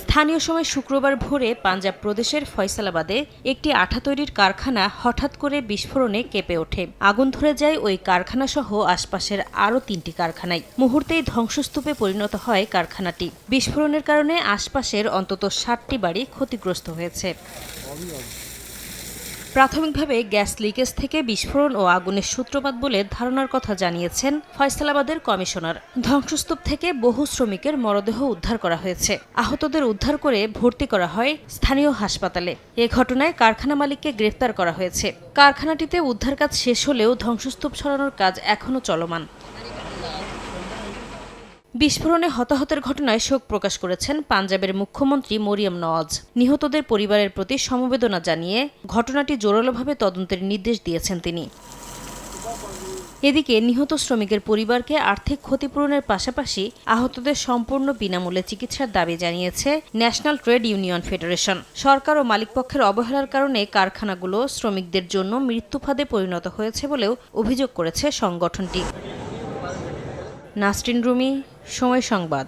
স্থানীয় সময় শুক্রবার ভোরে পাঞ্জাব প্রদেশের ফয়সালাবাদে একটি আঠা তৈরির কারখানা হঠাৎ করে বিস্ফোরণে কেঁপে ওঠে। আগুন ধরে যায় ওই কারখানা সহ আশপাশের আরও তিনটি কারখানায়। মুহূর্তেই ধ্বংসস্তূপে পরিণত হয় কারখানাটি। বিস্ফোরণের কারণে আশপাশের অন্তত ষাটটি বাড়ি ক্ষতিগ্রস্ত হয়েছে। প্রাথমিকভাবে গ্যাস লিকেজ থেকে বিস্ফোরণ ও আগুনের সূত্রপাত বলে ধারণার কথা জানিয়েছেন ফয়সালাবাদের কমিশনার। ধ্বংসস্তূপ থেকে বহু শ্রমিকের মরদেহ উদ্ধার করা হয়েছে। আহতদের উদ্ধার করে ভর্তি করা হয় স্থানীয় হাসপাতালে। এ ঘটনায় কারখানা মালিককে গ্রেফতার করা হয়েছে। কারখানাটিতে উদ্ধার কাজ শেষ হলেও ধ্বংসস্তূপ সরানোর কাজ এখনও চলমান। বিস্ফোরণে হতাহতের ঘটনায় শোক প্রকাশ করেছেন পাঞ্জাবের মুখ্যমন্ত্রী মরিয়ম নওয়াজ। নিহতদের পরিবারের প্রতি সমবেদনা জানিয়ে ঘটনাটি জোরালোভাবে তদন্তের নির্দেশ দিয়েছেন তিনি। এদিকে নিহত শ্রমিকের পরিবারকে আর্থিক ক্ষতিপূরণের পাশাপাশি আহতদের সম্পূর্ণ বিনামূল্যে চিকিৎসার দাবি জানিয়েছে ন্যাশনাল ট্রেড ইউনিয়ন ফেডারেশন। সরকার ও মালিকপক্ষের অবহেলার কারণে কারখানাগুলো শ্রমিকদের জন্য মৃত্যুফাদে পরিণত হয়েছে বলেও অভিযোগ করেছে সংগঠনটি। নাসরিন রুমি সময় সংবাদ।